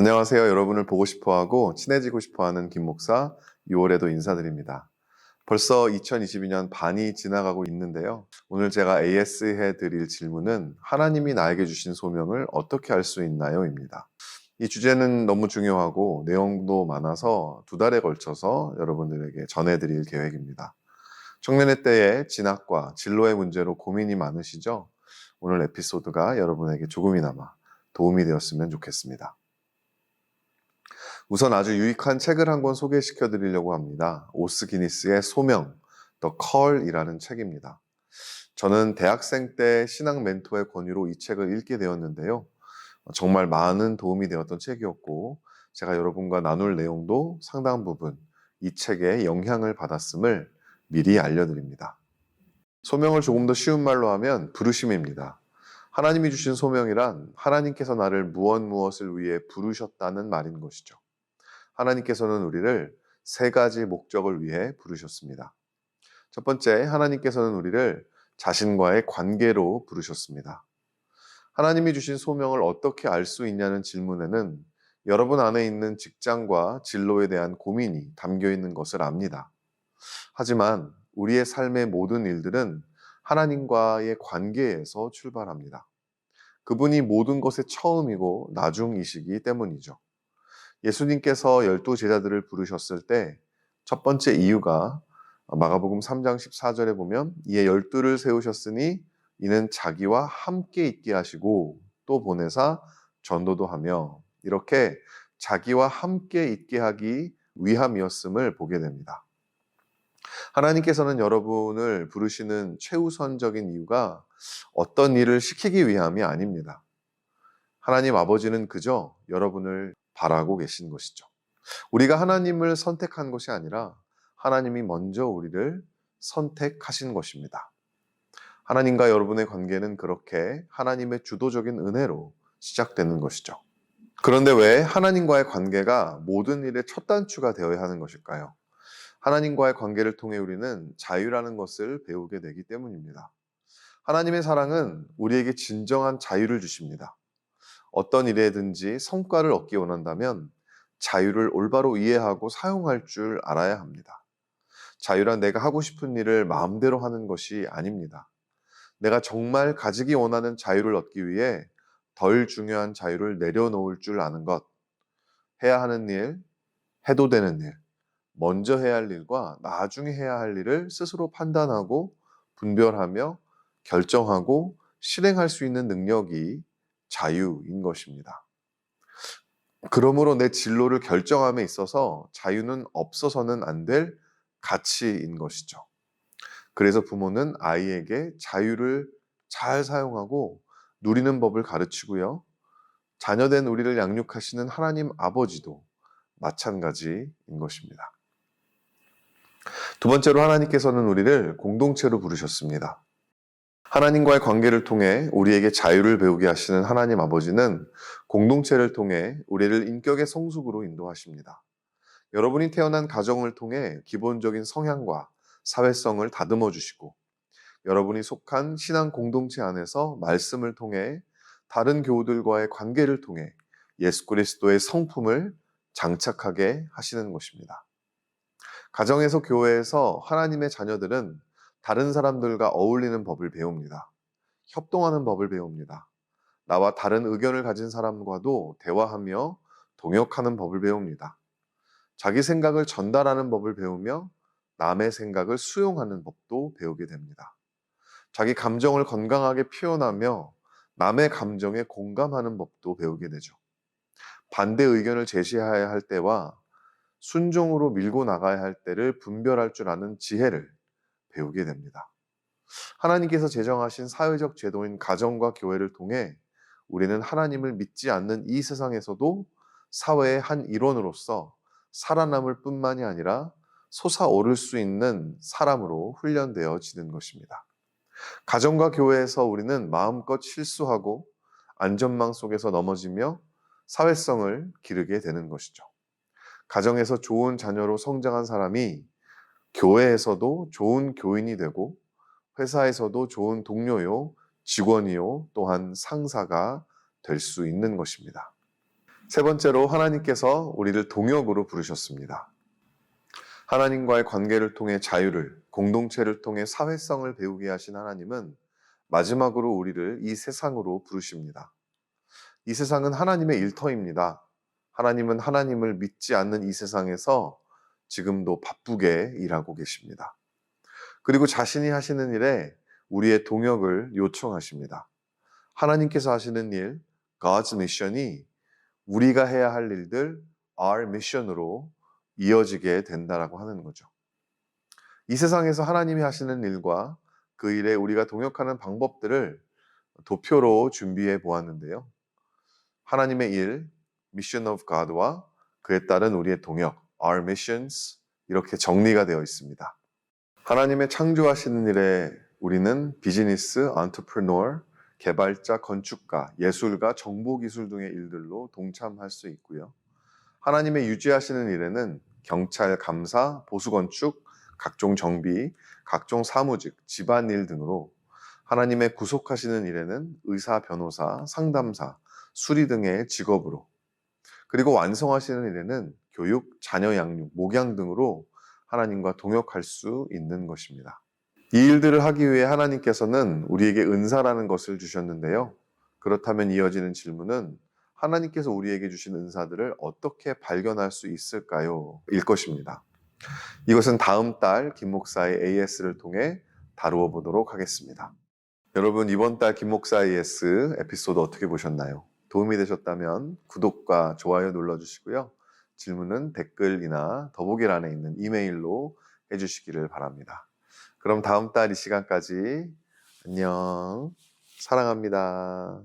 안녕하세요. 여러분을 보고 싶어하고 친해지고 싶어하는 김 목사 6월에도 인사드립니다. 벌써 2022년 반이 지나가고 있는데요. 오늘 제가 AS 해드릴 질문은 하나님이 나에게 주신 소명을 어떻게 알수 있나요? 입니다. 이 주제는 너무 중요하고 내용도 많아서 두 달에 걸쳐서 여러분들에게 전해드릴 계획입니다. 청년의 때에 진학과 진로의 문제로 고민이 많으시죠? 오늘 에피소드가 여러분에게 조금이나마 도움이 되었으면 좋겠습니다. 우선 아주 유익한 책을 한 권 소개시켜 드리려고 합니다. 오스 기니스의 소명, The Call이라는 책입니다. 저는 대학생 때 신앙 멘토의 권유로 이 책을 읽게 되었는데요. 정말 많은 도움이 되었던 책이었고, 제가 여러분과 나눌 내용도 상당 부분 이 책에 영향을 받았음을 미리 알려드립니다. 소명을 조금 더 쉬운 말로 하면 부르심입니다. 하나님이 주신 소명이란 하나님께서 나를 무엇 무엇을 위해 부르셨다는 말인 것이죠. 하나님께서는 우리를 세 가지 목적을 위해 부르셨습니다. 첫 번째, 하나님께서는 우리를 자신과의 관계로 부르셨습니다. 하나님이 주신 소명을 어떻게 알 수 있냐는 질문에는 여러분 안에 있는 직장과 진로에 대한 고민이 담겨 있는 것을 압니다. 하지만 우리의 삶의 모든 일들은 하나님과의 관계에서 출발합니다. 그분이 모든 것의 처음이고 나중이시기 때문이죠. 예수님께서 열두 제자들을 부르셨을 때 첫 번째 이유가 마가복음 3장 14절에 보면 이에 열두를 세우셨으니 이는 자기와 함께 있게 하시고 또 보내사 전도도 하며 이렇게 자기와 함께 있게 하기 위함이었음을 보게 됩니다. 하나님께서는 여러분을 부르시는 최우선적인 이유가 어떤 일을 시키기 위함이 아닙니다. 하나님 아버지는 그저 여러분을 바라고 계신 것이죠. 우리가 하나님을 선택한 것이 아니라 하나님이 먼저 우리를 선택하신 것입니다. 하나님과 여러분의 관계는 그렇게 하나님의 주도적인 은혜로 시작되는 것이죠. 그런데 왜 하나님과의 관계가 모든 일의 첫 단추가 되어야 하는 것일까요? 하나님과의 관계를 통해 우리는 자유라는 것을 배우게 되기 때문입니다. 하나님의 사랑은 우리에게 진정한 자유를 주십니다. 어떤 일에든지 성과를 얻기 원한다면 자유를 올바로 이해하고 사용할 줄 알아야 합니다. 자유란 내가 하고 싶은 일을 마음대로 하는 것이 아닙니다. 내가 정말 가지기 원하는 자유를 얻기 위해 덜 중요한 자유를 내려놓을 줄 아는 것, 해야 하는 일, 해도 되는 일, 먼저 해야 할 일과 나중에 해야 할 일을 스스로 판단하고 분별하며 결정하고 실행할 수 있는 능력이 자유인 것입니다. 그러므로 내 진로를 결정함에 있어서 자유는 없어서는 안 될 가치인 것이죠. 그래서 부모는 아이에게 자유를 잘 사용하고 누리는 법을 가르치고요. 자녀된 우리를 양육하시는 하나님 아버지도 마찬가지인 것입니다. 두 번째로 하나님께서는 우리를 공동체로 부르셨습니다. 하나님과의 관계를 통해 우리에게 자유를 배우게 하시는 하나님 아버지는 공동체를 통해 우리를 인격의 성숙으로 인도하십니다. 여러분이 태어난 가정을 통해 기본적인 성향과 사회성을 다듬어 주시고 여러분이 속한 신앙 공동체 안에서 말씀을 통해 다른 교우들과의 관계를 통해 예수 그리스도의 성품을 장착하게 하시는 것입니다. 가정에서 교회에서 하나님의 자녀들은 다른 사람들과 어울리는 법을 배웁니다. 협동하는 법을 배웁니다. 나와 다른 의견을 가진 사람과도 대화하며 동역하는 법을 배웁니다. 자기 생각을 전달하는 법을 배우며 남의 생각을 수용하는 법도 배우게 됩니다. 자기 감정을 건강하게 표현하며 남의 감정에 공감하는 법도 배우게 되죠. 반대 의견을 제시해야 할 때와 순종으로 밀고 나가야 할 때를 분별할 줄 아는 지혜를 배우게 됩니다. 하나님께서 제정하신 사회적 제도인 가정과 교회를 통해 우리는 하나님을 믿지 않는 이 세상에서도 사회의 한 일원으로서 살아남을 뿐만이 아니라 솟아오를 수 있는 사람으로 훈련되어지는 것입니다. 가정과 교회에서 우리는 마음껏 실수하고 안전망 속에서 넘어지며 사회성을 기르게 되는 것이죠. 가정에서 좋은 자녀로 성장한 사람이 교회에서도 좋은 교인이 되고 회사에서도 좋은 동료요, 직원이요, 또한 상사가 될 수 있는 것입니다. 세 번째로 하나님께서 우리를 동역으로 부르셨습니다. 하나님과의 관계를 통해 자유를, 공동체를 통해 사회성을 배우게 하신 하나님은 마지막으로 우리를 이 세상으로 부르십니다. 이 세상은 하나님의 일터입니다. 하나님은 하나님을 믿지 않는 이 세상에서 지금도 바쁘게 일하고 계십니다. 그리고 자신이 하시는 일에 우리의 동역을 요청하십니다. 하나님께서 하시는 일, God's mission이 우리가 해야 할 일들, our mission으로 이어지게 된다라고 하는 거죠. 이 세상에서 하나님이 하시는 일과 그 일에 우리가 동역하는 방법들을 도표로 준비해 보았는데요. 하나님의 일, Mission of God와 그에 따른 우리의 동역, Our Missions 이렇게 정리가 되어 있습니다. 하나님의 창조하시는 일에 우리는 비즈니스, 안트프레노어, 개발자, 건축가, 예술가, 정보기술 등의 일들로 동참할 수 있고요. 하나님의 유지하시는 일에는 경찰, 감사, 보수건축, 각종 정비, 각종 사무직, 집안일 등으로 하나님의 구속하시는 일에는 의사, 변호사, 상담사, 수리 등의 직업으로 그리고 완성하시는 일에는 교육, 자녀 양육, 목양 등으로 하나님과 동역할 수 있는 것입니다. 이 일들을 하기 위해 하나님께서는 우리에게 은사라는 것을 주셨는데요. 그렇다면 이어지는 질문은 하나님께서 우리에게 주신 은사들을 어떻게 발견할 수 있을까요? 일 것입니다. 이것은 다음 달 김 목사의 AS를 통해 다루어 보도록 하겠습니다. 여러분 이번 달 김 목사 AS 에피소드 어떻게 보셨나요? 도움이 되셨다면 구독과 좋아요 눌러주시고요. 질문은 댓글이나 더보기란에 있는 이메일로 해주시기를 바랍니다. 그럼 다음 달 이 시간까지 안녕. 사랑합니다.